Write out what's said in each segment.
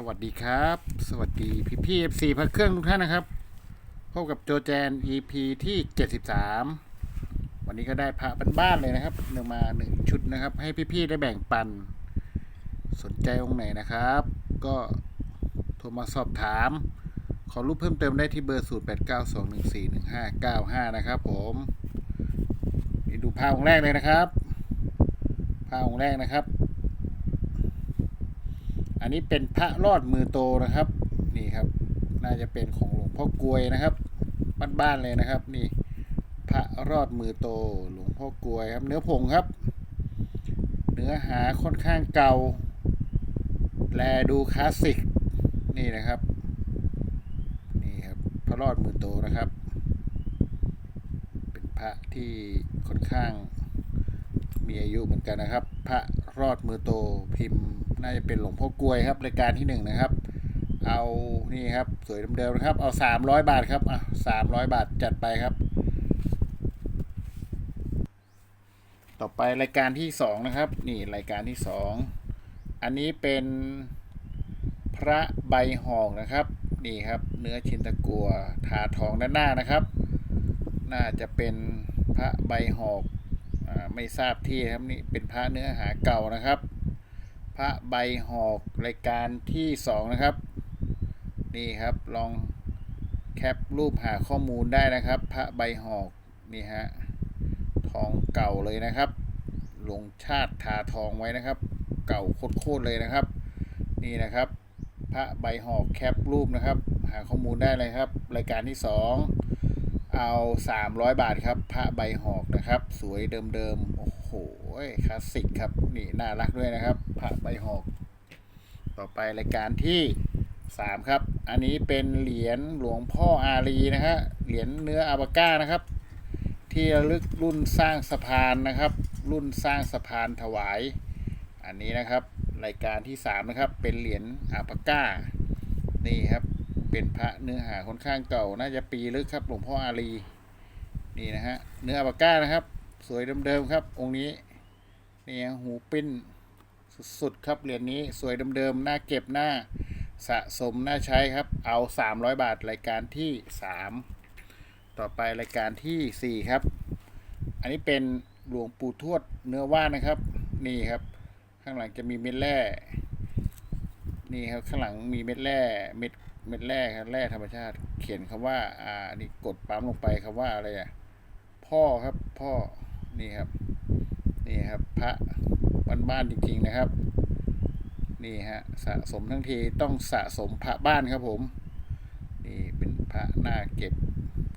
สวัสดีครับ สวัสดีพี่พี่เอฟซีพระเครื่องทุกท่านนะครับพบกับโจแจน EP ที่73วันนี้ก็ได้พระบ้านๆเลยนะครับหนึ่งมาหนึ่งชุดนะครับ ให้พี่พี่ๆได้แบ่งปัน สนใจองค์ไหนนะครับ ก็โทรมาสอบถาม ขอรูปเพิ่มเติมได้ที่เบอร์0892141595นะครับผมนี่ดูพระองค์แรกเลยนะครับพระองค์แรกนะครับ อันนี้เป็นพระรอดมือโตนะครับ นี่ครับ น่าจะเป็นของหลวงพ่อกลวยนะครับบ้านๆเลยนะครับ นี่ พระรอดมือโตหลวงพ่อกลวยครับ เนื้อผงครับ เนื้อหาค่อนข้างเก่า แลดูคลาสสิก นี่นะครับ นี่ครับ พระรอดมือโตนะครับ เป็นพระที่ค่อนข้างมีอายุเหมือนกันนะครับ พระรอดมือโตพิมพ์ น่าจะเป็นหลวงพ่อกลวยครับรายการที่หนึ่งนะครับ เอานี่ครับสวยเดิมๆนะครับเอาสามร้อยบาทครับอะสามร้อยบาทจัดไปครับ ต่อไปรายการที่สองนะครับ นี่รายการที่สองอันนี้เป็นพระใบหอกนะครับ นี่ครับ เนื้อชินตะกัวทาทองด้านหน้านะครับ น่าจะเป็นพระใบหอกอไม่ทราบที่ครับนี่เป็นพระเนื้อหาเก่านะครับ พระใบหอกรายการที่สองนะครับนี่ครับลองแคปรูปหาข้อมูลได้นะครับ พระใบหอกนี่ฮะทองเก่าเลยนะครับ ลงชาติทาทองไว้นะครับ เก่าโคตรเลยนะครับ นี่นะครับ พระใบหอกแคปรูปนะครับ หาข้อมูลได้เลยครับ รายการที่สองเอา 300 บาทครับ พระใบหอกนะครับ สวยเดิมๆ อ้โหคลาสสิกครับ นี่น่ารักด้วยนะครับพระใบหอก ต่อไปรายการที่3ครับ อันนี้เป็นเหรียญหลวงพ่ออารีนะฮะเหรียญเนื้ออาบาก้านะครับ ที่ลึกรุ่นสร้างสะพานนะครับ รุ่นสร้างสะพานถวาย อันนี้นะครับ รายการที่3นะครับ เป็นเหรียญอาบาก้า นี่ครับ เป็นพระเนื้อหาค่อนข้างเก่า น่าจะปีลึกครับ หลวงพ่ออารี นี่นะฮะ เนื้ออาบาก้านะครับ สวยเดิมๆครับ องค์นี้ นี่ฮะหูปิ้นสุดๆครับเหรียญนี้สวยเดิมๆหน้าเก็บหน้าสะสมน่าใช้ครับ เอา 300 บาทรายการที่ 3 ต่อไปรายการทีสี่ 4 ครับ อันนี้เป็นหลวงปู่ทวดเนื้อว่านนะครับ นี่ครับ ข้างหลังจะมีเม็ดแร่ นี่ครับข้างหลังมีเม็ดแร่เม็ดเม็ดแร่ครับแร่ธรรมชาติ เขียนคำว่า อ่านี่กดปั๊มลงไปคำว่าอะไรอะพ่อครับพ่อนี่ครับ นี่ครับพระบ้านๆจริงๆนะครับ นี่ฮะสะสมทั้งทีต้องสะสมพระบ้านครับผม นี่เป็นพระหน้าเก็บ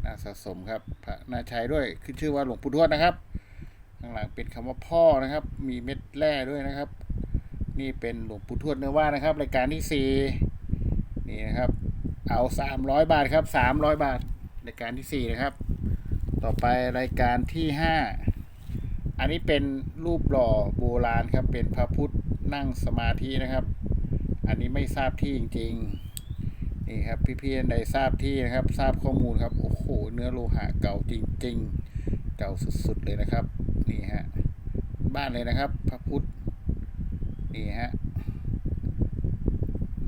หน้าสะสมครับพระหน้าใช้ด้วยขึ้นชื่อว่าหลวงปู่ทวดนะครับ ข้างหลังเป็นคำว่าพ่อนะครับ มีเม็ดแร่ด้วยนะครับ นี่เป็นหลวงปู่ทวดเนื้อว่านะครับ รายการที่สี่นี่นะครับเอาสามร้อยบาทครับสามร้อยบาท รายการที่สี่นะครับ ต่อไปรายการที่ห้า อันนี้เป็นรูปหล่อโบราณครับ เป็นพระพุทธนั่งสมาธินะครับ อันนี้ไม่ทราบที่จริงๆ นี่ครับพี่ๆใดทราบที่นะครับ ทราบข้อมูลครับ โอ้โห เนื้อโลหะเก่าจริง ๆ เก่าสุดๆเลยนะครับ นี่ฮะ บ้านเลยนะครับ พระพุทธ นี่ฮะ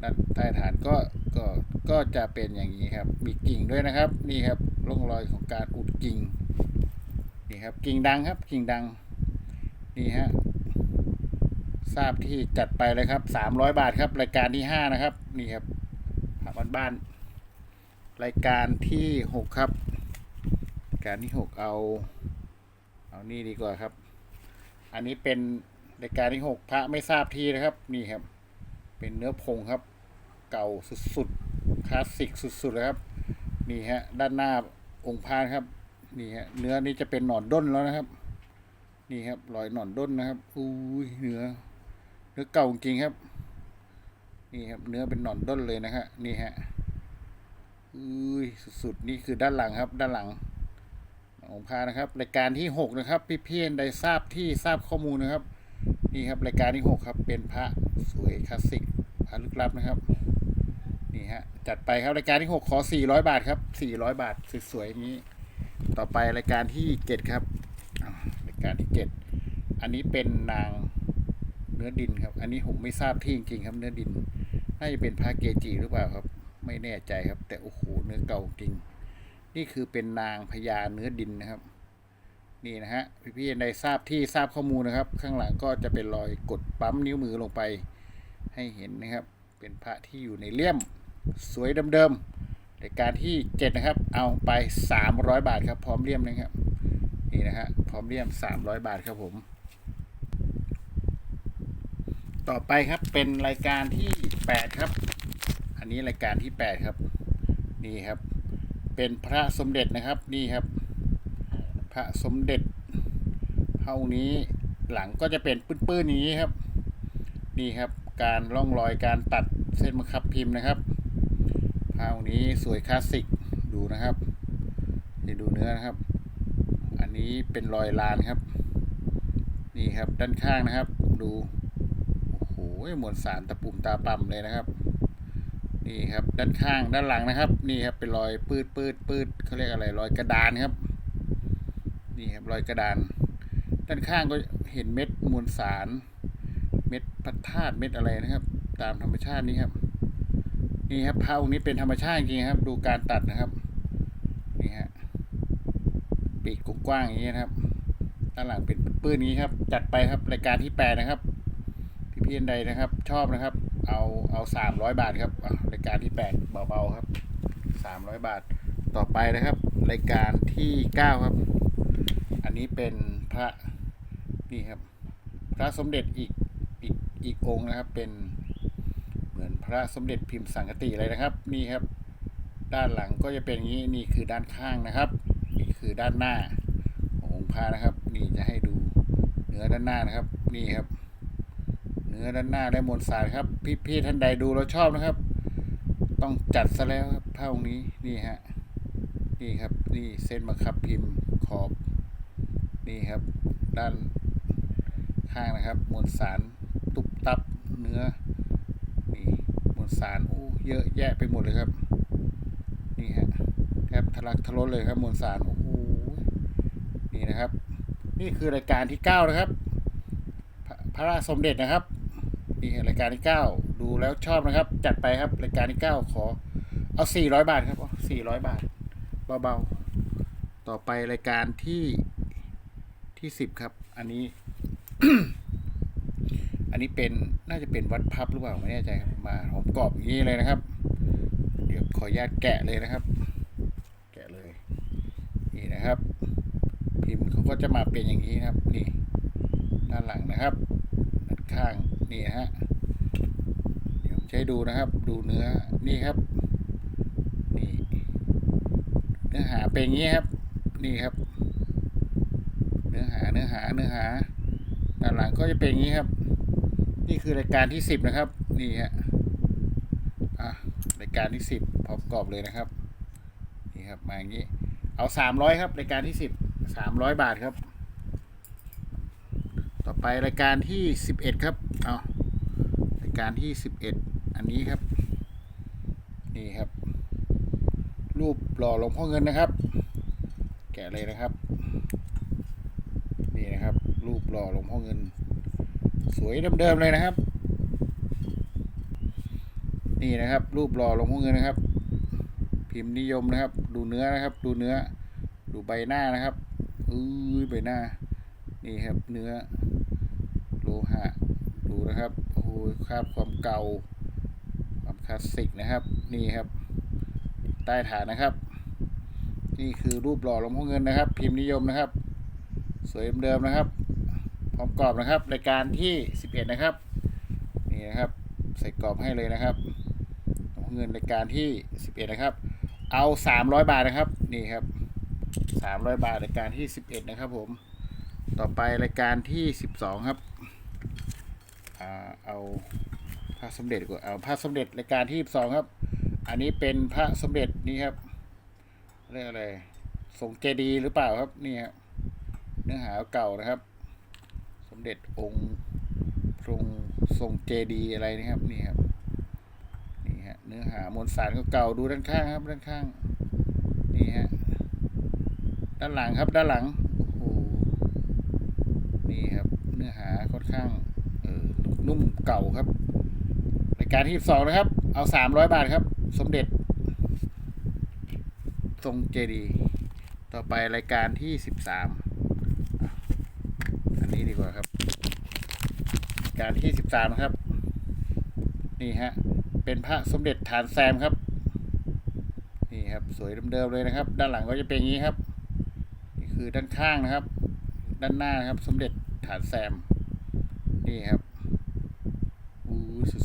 ด้านใต้ฐานก็ ก็ ก็จะเป็นอย่างนี้ครับ มีกิ่งด้วยนะครับ นี่ครับ ร่องรอยของการอุดกิ่ง นี่ครับ กิ่งดังครับ กิ่งดัง นี่ฮะทราบที่จัดไปเลยครับสามร้อยบาทครับ รายการที่ห้านะครับ นี่ครับพระบ้านบ้านรายการที่หกครับรายการที่หกเอา เอานี่ดีกว่าครับ อันนี้เป็นรายการที่หกพระไม่ทราบที่นะครับ นี่ครับ เป็นเนื้อผงครับ เก่าสุดๆคลาสสิกสุดๆเลยครับ นี่ฮะด้านหน้าองค์พานครับ นี่ฮะเนื้อนี้จะเป็นหนอนด้นแล้วนะครับ นี่ครับรอยหนอนด้นนะครับอุ้ยเนื้อเนื้อเก่าจริงครับ นี่ครับเนื้อเป็นหนอนด้นเลยนะฮะนี่ฮะอุ้ยสุดๆนี่คือด้านหลังครับ ด้านหลังของพานะครับรายการที่หกนะครับ พี่เพียนได้ทราบที่ทราบข้อมูลนะครับ นี่ครับรายการที่หกครับ เป็นพระสวยคลาสสิกพระลึกลับนะครับนี่ฮะจัดไปครับรายการที่หกขอสี่ร้อยบาทครับสี่ร้อยบาทสวยๆนี้ ต่อไปรายการที่เจ็ดครับ การที่เจ็ดอันนี้เป็นนางเนื้อดินครับ อันนี้ผมไม่ทราบที่จริงๆครับเนื้อดิน น่าจะเป็นพระเกจิหรือเปล่าครับ ไม่แน่ใจครับ แต่โอ้โหเนื้อเก่าจริง นี่คือเป็นนางพญาเนื้อดินนะครับ นี่นะฮะพี่ๆในทราบที่ทราบข้อมูลนะครับ ข้างหลังก็จะเป็นรอยกดปั๊มนิ้วมือลงไป ให้เห็นนะครับ เป็นพระที่อยู่ในเลี่ยมสวยเดิมๆรายการที่เจ็ดนะครับ เอาไปสามร้อยบาทครับ พร้อมเลี่ยมนะครับ นี่นะฮะพร้อมเลี่ยมสามร้อยบาทครับผม ต่อไปครับเป็นรายการที่แปดครับ อันนี้รายการที่แปดครับ นี่ครับ เป็นพระสมเด็จนะครับนี่ครับ พระสมเด็จเท่านี้หลังก็จะเป็นปื้นๆอย่างนี้ครับ นี่ครับ การร่องรอยการตัดเส้นบังคับพิมพ์นะครับเท่านี้สวยคลาสสิกดูนะครับนี่ดูเนื้อนะครับ นี้เป็นรอยลานครับ นี่ครับด้านข้างนะครับ ดูโอ้โหมวลสารตะปุ่มตาปั๊มเลยนะครับ นี่ครับด้านข้างด้านหลังนะครับ นี่ครับเป็นรอยปืดปืดปืดเขาเรียกอะไรรอยกระดานครับ นี่ครับรอยกระดาน ด้านข้างก็เห็นเม็ดมวลสาร เม็ดพระธาตุเม็ดอะไรนะครับ ตามธรรมชาตินี้ครับนี่ครับพระองค์นี้เป็นธรรมชาติจริงครับ ดูการตัดนะครับ นี่ฮะ ปีกกว้างๆอย่างนี้นะครับด้านหลังเป็นปื้นนี้ครับ จัดไปครับรายการที่แปดนะครับ พี่พี่ๆใดนะครับ ชอบนะครับ เอาเอาสามร้อยบาทครับรายการที่แปดเบาๆครับสามร้อยบาทต่อไปนะครับ รายการที่เก้าครับ อันนี้เป็นพระนี่ครับ พระสมเด็จอีกอีกอีกองค์นะครับ เป็นเหมือนพระสมเด็จพิมพ์สังกติเลยนะครับ นี่ครับ ด้านหลังก็จะเป็นอย่างนี้นี่คือด้านข้างนะครับ คือด้านหน้าขององค์พระนะครับ นี่จะให้ดูเนื้อด้านหน้านะครับ นี่ครับ เนื้อด้านหน้าและมวลสารครับ พี่พี่ท่านใดดูแล้วชอบนะครับ ต้องจัดซะแล้วครับผ้าองค์นี้นี่ฮะนี่ครับนี่เส้นบังคับพิมพ์ขอบ นี่ครับ ด้านข้างนะครับ มวลสารตุบตับเนื้อนี่มวลสารโอ้เยอะแยะไปหมดเลยครับ นี่ฮะแทบทะลักทะล้นเลยครับมวลสาร นี่นะครับ นี่คือรายการที่เก้านะครับ พระราชสมเด็จนะครับนี่รายการที่เก้าดูแล้วชอบนะครับ จัดไปครับรายการที่เก้าขอเอาสี่ร้อยบาทครับสี่ร้อยบาทเบาๆต่อไปรายการที่ที่สิบครับ อันนี้ อันนี้เป็นน่าจะเป็นวัดพับหรือเปล่าไม่แน่ใจครับมาหอมกรอบอย่างนี้เลยนะครับ เดี๋ยวขออนุญาตแกะเลยนะครับ แกะเลยนี่นะครับ มพ์เขาก็จะมาเป็นอย่างนี้ครับ นี่ ด้านหลังนะครับด้านข้างนี่ฮะเดี๋ยวให้ดูนะครับ ดูเนื้อนี่ครับ นี่เนื้อหาเป็นอย่างนี้ครับ นี่ครับ เนื้อหาเนื้อหาเนื้อหาด้านหลังก็จะเป็นอย่างนี้ครับ นี่คือรายการที่สิบนะครับ นี่ฮะอะรายการที่สิบพร้อมกรอบเลยนะครับนี่ครับมาอย่างนี้เอาสามร้อยครับรายการที่สิบ สามร้อยบาทครับ ต่อไปรายการที่สิบเอ็ดครับ เอารายการที่สิบเอ็ดอันนี้ครับ นี่ครับ รูปหล่อหลวงพ่อเงินนะครับ แกะเลยนะครับ นี่นะครับ รูปหล่อหลวงพ่อเงิน สวยเดิมๆเลยนะครับ นี่นะครับ รูปหล่อหลวงพ่อเงินนะครับ พิมพ์นิยมนะครับ ดูเนื้อนะครับ ดูเนื้อดูใบหน้านะครับ อื้อใบหน้า นี่ครับเนื้อโลหะ ดูนะครับ โอ้โหคราบความเก่า ความคลาสสิกนะครับ นี่ครับ ใต้ฐานนะครับ นี่คือรูปหล่อหลวงพ่อเงินนะครับ พิมพ์นิยมนะครับ สวยเดิมนะครับ พร้อมกรอบนะครับรายการที่สิบเอ็ดนะครับ นี่นะครับ ใส่กรอบให้เลยนะครับหลวงเงินรายการที่สิบเอ็ดนะครับ เอาสามร้อยบาทนะครับ นี่ครับ สามร้อยบาทรายการที่สิบเอ็ดนะครับผม ต่อไปรายการที่สิบสองครับอ่าเอาพระสมเด็จก่อนเอาพระสมเด็จรายการที่สองครับ อันนี้เป็นพระสมเด็จนี่ครับเรียกอะไรทรงเจดีหรือเปล่าครับนี่ครับเนื้อหาเก่านะครับ สมเด็จองค์ทรงทรงเจดีอะไรนะครับนี่ครับนี่ฮะเนื้อหามวลสารเก่าดูด้านข้างครับด้านข้าง ด้านหลังครับด้านหลังโอ้โหนี่ครับ เนื้อหาค่อนข้างเออนุ่มเก่าครับรายการที่สองนะครับ เอาสามร้อยบาทครับ สมเด็จ ทรงเจดี ต่อไปรายการที่สิบสามอันนี้ดีกว่าครับการที่สิบสามครับ นี่ฮะเป็นพระสมเด็จฐานแซมครับนี่ครับ สวยเดิมๆเลยนะครับ ด้านหลังก็จะเป็นอย่างนี้ครับ คือด้านข้างนะครับ ด้านหน้านะครับ สมเด็จฐานแซม นี่ครับอู้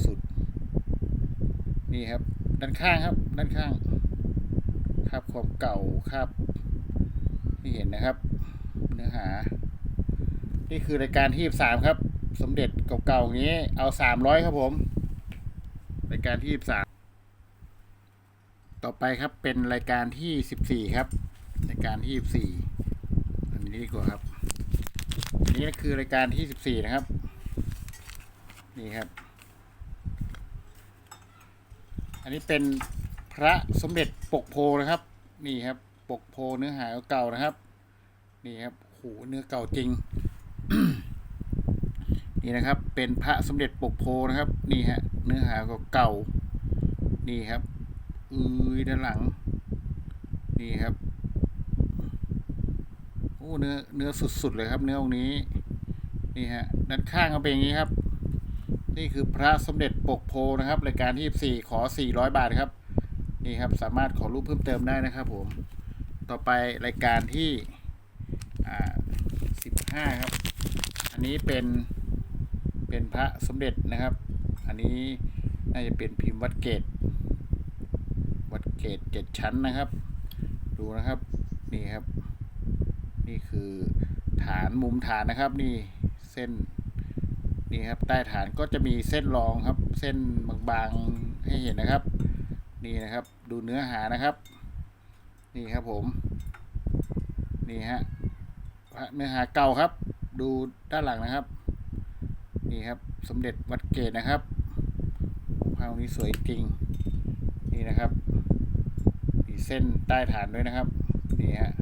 สุดๆ นี่ครับ ด้านข้างครับ ด้านข้างคราบความเก่าคราบที่เห็นนะครับ เนื้อหา นี่คือรายการที่สามครับ สมเด็จเก่าๆอย่างนี้ เอาสามร้อยครับผม รายการที่สามต่อไปครับเป็นรายการที่สิบสี่ครับ รายการที่สิบสี่ นี้ดีกว่าครับ อันนี้คือรายการที่สิบสี่นะครับ นี่ครับ อันนี้เป็นพระสมเด็จปกโพนะครับ นี่ครับ ปกโพเนื้อหาเก่านะครับ นี่ครับโหเนื้อเก่าจริง นี่นะครับ เป็นพระสมเด็จปกโพนะครับ นี่ฮะ เนื้อหาเก่า นี่ครับอือด้านหลัง นี่ครับ อ้เนื้อเนื้อสุดๆเลยครับ เนื้อองค์นี้นี่ฮะด้านข้างก็เป็นอย่างนี้ครับ นี่คือพระสมเด็จปกโพนะครับรายการที่สี่ขอสี่ร้อยบาทครับ นี่ครับสามารถขอรูปเพิ่มเติมได้นะครับ ผม ต่อไปรายการที่อ่าสิบห้าครับ อันนี้เป็นเป็นพระสมเด็จนะครับ อันนี้น่าจะเป็นพิมพ์วัดเกตวัดเกตเจ็ดชั้นนะครับ ดูนะครับนี่ครับ นี่คือฐานมุมฐานนะครับ นี่เส้นนี่ครับใต้ฐานก็จะมีเส้นรองครับ เส้นบางๆให้เห็นนะครับ นี่นะครับดูเนื้อหานะครับ นี่ครับผม นี่ฮะเนื้อหาเก่าครับ ดูด้านหลังนะครับ นี่ครับสมเด็จวัดเกตนะครับพระองค์นี้สวยจริง นี่นะครับมีเส้นใต้ฐานด้วยนะครับ นี่ฮะ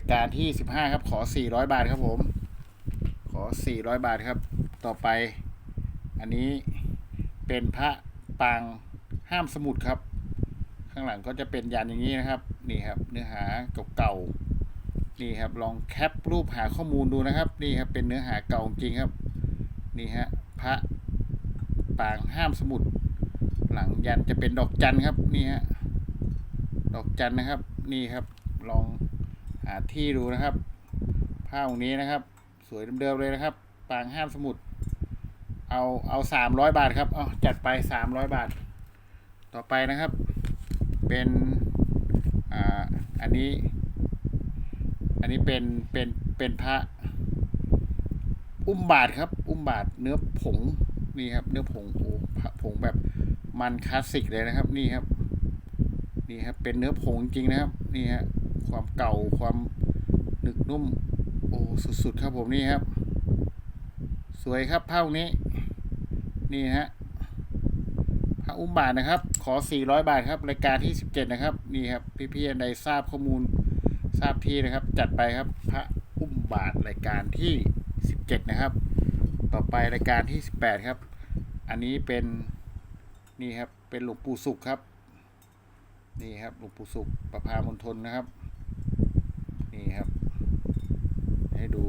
ายการที่สิบห้าครับ ขอสี่ร้อยบาทครับผม ขอสี่ร้อยบาทครับ ต่อไป อันนี้เป็นพระปางห้ามสมุดครับ ข้างหลังก็จะเป็นยันอย่างนี้นะครับ นี่ครับ เนื้อหาเก่าๆ นี่ครับ ลองแคปรูปหาข้อมูลดูนะครับ นี่ครับ เป็นเนื้อหาเก่าจริงครับ นี่ฮะ พระปางห้ามสมุด หลังยันจะเป็นดอกจันครับ นี่ฮะ ดอกจันนะครับ นี่ครับ ลอง หาที่ดูนะครับผ้าองค์นี้นะครับ สวยเดิมๆเลยนะครับ ปางห้ามสมุด เอาเอาสามร้อยบาทครับเอาจัดไปสามร้อยบาท ต่อไปนะครับ เป็นอ่าอันนี้ อันนี้เป็นเป็นเป็นพระอุ้มบาทครับ อุ้มบาทเนื้อผงนี่ครับ เนื้อผงโอ้ผงแบบมันคลาสสิกเลยนะครับ นี่ครับ นี่ครับ เป็นเนื้อผงจริงนะครับ นี่ฮะ ความเก่าความหนึกนุ่ม โอ้สุดๆครับผมนี่ครับ สวยครับผ้านี้ นี่ฮะพระอุ้มบาทนะครับ ขอ 400 บาทครับ รายการที่ 17 นะครับ นี่ครับ พี่ๆใดทราบข้อมูลทราบที่นะครับ จัดไปครับ พระอุ้มบาทรายการที่ 17 นะครับ ต่อไปรายการที่ 18 ครับ อันนี้เป็นนี่ครับ เป็นหลวงปู่สุขครับ นี่ครับ หลวงปู่สุขประพามณฑลนะครับ นี่ครับ ให้ ดู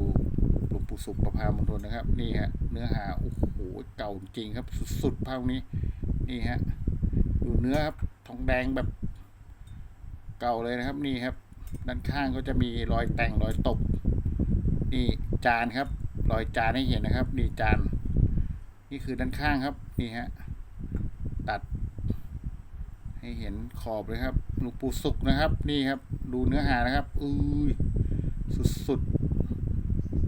หลวงปู่สุขประพามณฑลนะครับ นี่ฮะเนื้อหาโอ้โหเก่าจริงครับ สุดๆภาพนี้ นี่ฮะดูเนื้อครับทองแดงแบบ เก่าเลยนะครับ นี่ครับ ด้านข้างก็จะมีรอยแต่งรอยตบนี่จานครับ รอยจานให้เห็นนะครับ นี่จาน นี่คือด้านข้างครับ นี่ฮะตัด ให้เห็นขอบเลยครับหลวงปู่สุกนะครับ นี่ครับ ดูเนื้อหานะครับอุ้ยสุดๆ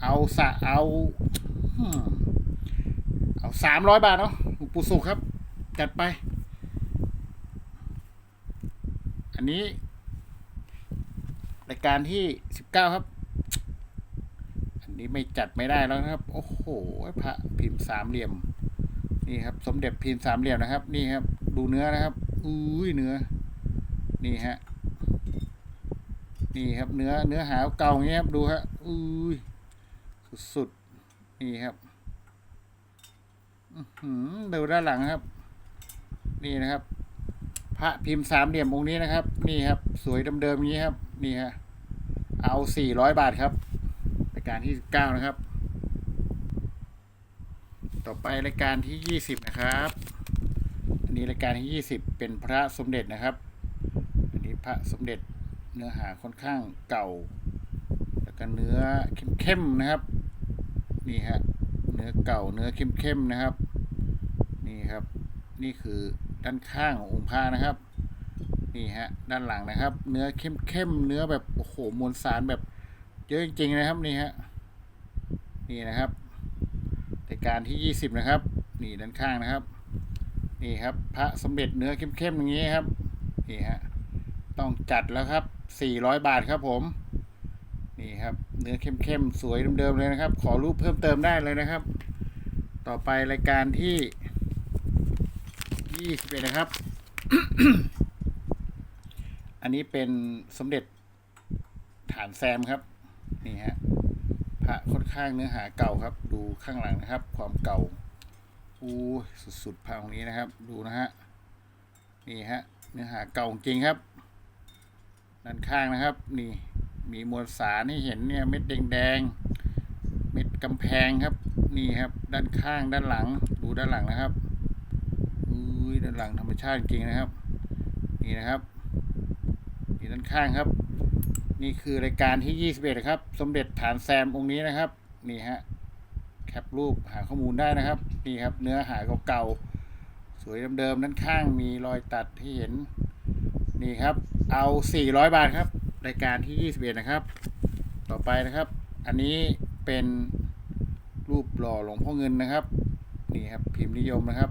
เอาสะเอาเอาสามร้อยบาทเนาะหลวงปู่สุกครับ จัดไป อันนี้รายการที่สิบเก้าครับ อันนี้ไม่จัดไม่ได้แล้วนะครับ โอ้โหพระพิมพ์สามเหลี่ยม นี่ครับ สมเด็จพิมพ์สามเหลี่ยมนะครับ นี่ครับ ดูเนื้อนะครับอุ้ยเนื้อ นี่ฮะนี่ครับเนื้อเนื้อหาเก่าอย่างเงี้ยครับดูฮะอุ้ย สุดๆนี่ครับดูด้านหลังครับ นี่นะครับ พระพิมพ์สามเหลี่ยมองค์นี้นะครับ นี่ครับ สวยเดิมๆอย่างนี้ครับ นี่ฮะเอาสี่ร้อยบาทครับรายการที่เก้านะครับ ต่อไปรายการที่ยี่สิบนะครับอันนี้รายการที่ยี่สิบเป็นพระสมเด็จนะครับอันนี้พระสมเด็จเนื้อหาค่อนข้างเก่า แล้วก็เนื้อเข้มๆนะครับ นี่ฮะเนื้อเก่าเนื้อเข้มๆนะครับ นี่ครับ นี่คือด้านข้างขององค์พระนะครับนี่ฮะด้านหลังนะครับ เนื้อเข้มๆเนื้อแบบโอ้โหมวลสารแบบเยอะจริงๆนะครับนี่ฮะนี่นะครับรายการที่ยี่สิบนะครับ นี่ด้านข้างนะครับ นี่ครับพระสมเด็จเนื้อเข้มๆอย่างนี้ครับนี่ฮะต้องจัดแล้วครับสี่ร้อยบาทครับผม นี่ครับ เนื้อเข้มๆ สวยเดิมๆเลยนะครับ ขอรูปเพิ่มเติมได้เลยนะครับ ต่อไปรายการที่ยี่สิบเอ็ดนะครับ อันนี้เป็นสมเด็จฐานแซมครับ นี่ฮะพระค่อนข้างเนื้อหาเก่าครับ ดูข้างหลังนะครับ ความเก่าอู้สุดๆพระองค์นี้นะครับ ดูนะฮะนี่ฮะเนื้อหาเก่าจริงครับด้านข้างนะครับ นี่ มีมวลสารให้เห็นเนี่ยเม็ดแดงๆเม็ดกำแพงครับนี่ครับ ด้านข้างด้านหลัง ดูด้านหลังนะครับอุ้ยด้านหลังธรรมชาติจริงนะครับ นี่นะครับนี่ด้านข้างครับ นี่คือรายการที่ 21ครับ สมเด็จฐานแซมองค์นี้นะครับ นี่ฮะแคปรูปหาข้อมูลได้นะครับนี่ครับ เนื้อหาเก่าๆสวยเดิมๆด้านข้างมีรอยตัดที่เห็นนี่ครับ เอา 400 บาทครับ รายการที่ 21 นะครับ ต่อไปนะครับ อันนี้เป็นรูปหล่อหลวงพ่อเงินนะครับนี่ครับพิมพ์นิยมนะครับ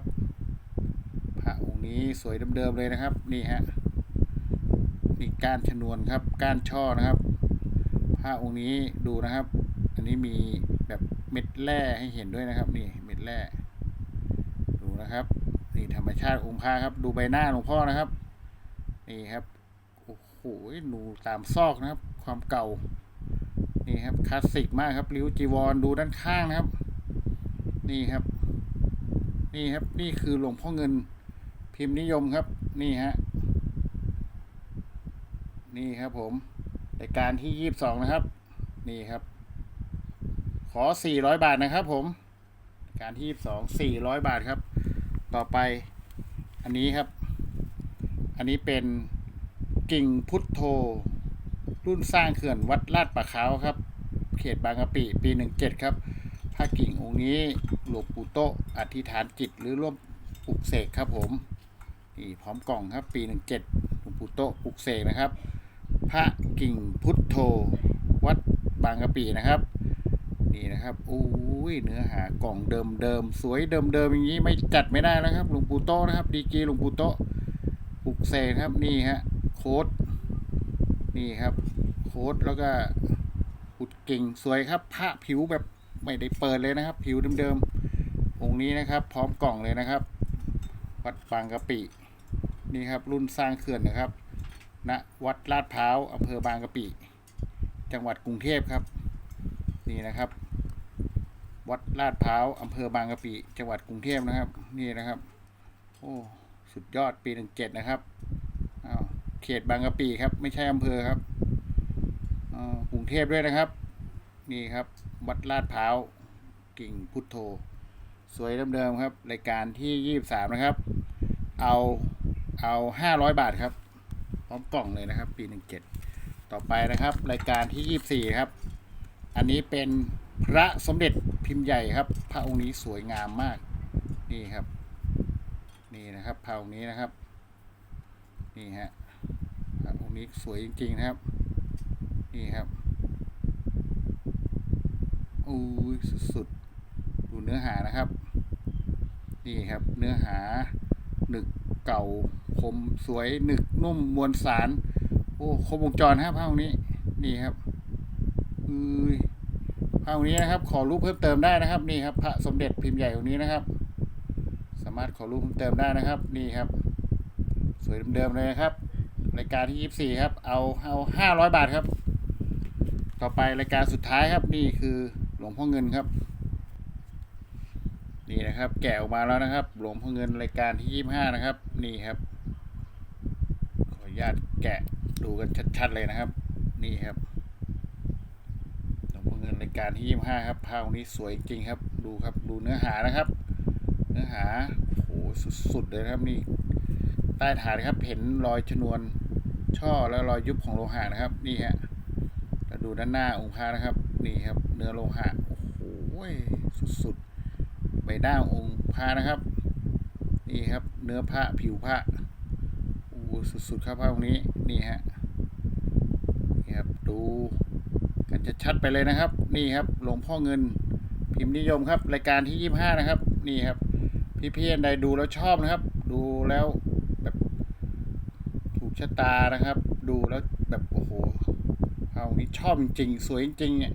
พระองค์นี้สวยเดิมๆเลยนะครับนี่ฮะนี่ก้านชนวนครับก้านช่อนะครับ พระองค์นี้ดูนะครับ อันนี้มีแบบเม็ดแร่ให้เห็นด้วยนะครับ นี่เม็ดแร่ดูนะครับนี่ธรรมชาติองค์พระครับ ดูใบหน้าหลวงพ่อนะครับนี่ครับ หดูตามซอกนะครับ ความเก่า นี่ครับคลาสสิกมากครับริ้วจีวรดูด้านข้างนะครับ นี่ครับ นี่ครับนี่คือหลวงพ่อเงินพิมพ์นิยมครับ นี่ฮะ นี่ครับผมรายการที่ยี่สิบสองนะครับ นี่ครับ ขอสี่ร้อยบาทนะครับผมรายการที่ยี่สิบสองสี่ร้อยบาทครับ ต่อไป อันนี้ครับ อันนี้เป็น กิ่งพุทโธ รุ่นสร้างเขื่อนวัดลาดประเขาครับ เขตบางกะปิปีหนึ่งเจ็ดครับพระกิ่งองค์นี้หลวงปู่โตอธิษฐานจิตหรือร่วมปลุกเสกครับผมนี่พร้อมกล่องครับ ปีหนึ่งเจ็ดหลวงปู่โตปลุกเสกนะครับ พระกิ่งพุทโธ วัดบางกะปินะครับนี่นะครับอุ้ยเนื้อหากล่องเดิมเดิมๆสวยเดิมเดิมๆอย่างนี้ไม่จัดไม่ได้แล้วครับหลวงปู่โตนะครับ ดีกรีหลวงปู่โตปลุกเสกครับนี่ฮะ ค้ดนี่ครับ โค้ดแล้วก็อุดเก่งสวยครับพระผิวแบบไม่ได้เปิดเลยนะครับ ผิวเดิมๆองค์นี้นะครับ พร้อมกล่องเลยนะครับ วัดบางกะปินี่ครับ รุ่นสร้างเขื่อนนะครับณวัดลาดพร้าวอำเภอบางกะปิ จังหวัดกรุงเทพครับ นี่นะครับ วัดลาดพร้าวอำเภอบางกะปิ จังหวัดกรุงเทพนะครับ นี่นะครับ โอ้สุดยอดปีหนึ่งเจ็ดนะครับ เขตบางกะปิครับ ไม่ใช่อำเภอครับกรุงเทพด้วยนะครับ นี่ครับ วัดลาดพร้าวกิ่งพุทโธ สวยเดิมๆครับ รายการที่ยี่สามนะครับ เอาเอาห้าร้อยบาทครับ พร้อมกล่องเลยนะครับ ปีหนึ่งเจ็ดต่อไปนะครับ รายการที่ยี่สี่ครับ อันนี้เป็นพระสมเด็จพิมพ์ใหญ่ครับ พระองค์นี้สวยงามมาก นี่ครับ นี่นะครับพระองค์นี้นะครับ นี่ฮะ นี้สวยจริงๆนะครับ นี่ครับอู้สุดๆดูเนื้อหานะครับ นี่ครับเนื้อหาหนึกเก่าคมสวยหนึกนุ่มมวลสาร โอ้ครบวงจรครับพระองค์นี้นี่ครับอืยพระองค์นี้นะครับ ขอรูปเพิ่มเติมได้นะครับ นี่ครับ พระสมเด็จพิมพ์ใหญ่องนี้นะครับ สามารถขอรูปเพิ่มเติมได้นะครับ นี่ครับ สวยเดิมๆเลยครับ รายการที่ยี่สี่ครับ เอาเอาห้าร้อยบาทครับ ต่อไปรายการสุดท้ายครับนี่คือหลวงพ่อเงินครับ นี่นะครับ แกะออกมาแล้วนะครับ หลวงพ่อเงินรายการที่ยี่ห้านะครับ นี่ครับ ขออนุญาตแกะดูกันชัดๆเลยนะครับ นี่ครับหลวงพ่อเงินรายการที่ยี่ห้าครับผ้าองค์นี้สวยจริงครับ ดูครับดูเนื้อหานะครับ เนื้อหาโหสุดๆเลยครับนี่ใต้ฐานครับเห็นรอยชนวน ช่อและรอยยุบของโลหะนะครับ นี่ฮะแล้วดูด้านหน้าองค์พระนะครับ นี่ครับ เนื้อโลหะโอ้โหสุดๆใบหน้าองค์พระนะครับ นี่ครับ เนื้อพระผิวพระโอ้สุดๆครับพระองค์นี้นี่ฮะนี่ครับดูกันชัดๆไปเลยนะครับ นี่ครับหลวงพ่อเงินพิมพ์นิยมครับ รายการที่ยี่ห้านะครับ นี่ครับ พี่ๆอันใดดูแล้วชอบนะครับ ดูแล้ว ชะตานะครับ ดูแล้วแบบโอ้โหเอานี้ชอบจริงๆสวยจริงๆเนี่ย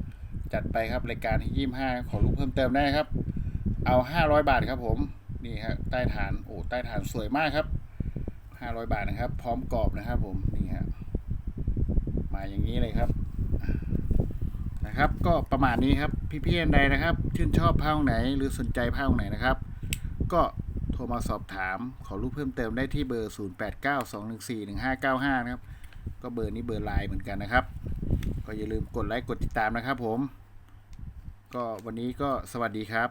จัดไปครับรายการที่ยี่ห้าขอรู้เพิ่มเติมได้ครับ เอาห้าร้อยบาทครับผมนี่ครับใต้ฐานโอ้ใต้ฐานสวยมากครับห้าร้อยบาทนะครับ พร้อมกรอบนะครับ ผมนี่ฮะมาอย่างนี้เลยครับนะครับ ก็ประมาณนี้ครับพี่ๆอันใดนะครับ ชื่นชอบผ้าองไหน หรือสนใจผ้าองไหนนะครับ ก็ รมาสอบถามขอรูปเพิ่มเติมได้ที่เบอร์ 0892141595 นะครับ ก็เบอร์นี้เบอร์ไลน์เหมือนกันนะครับ ก็อย่าลืมกดไลค์กดติดตามนะครับผม ก็วันนี้ก็สวัสดีครับ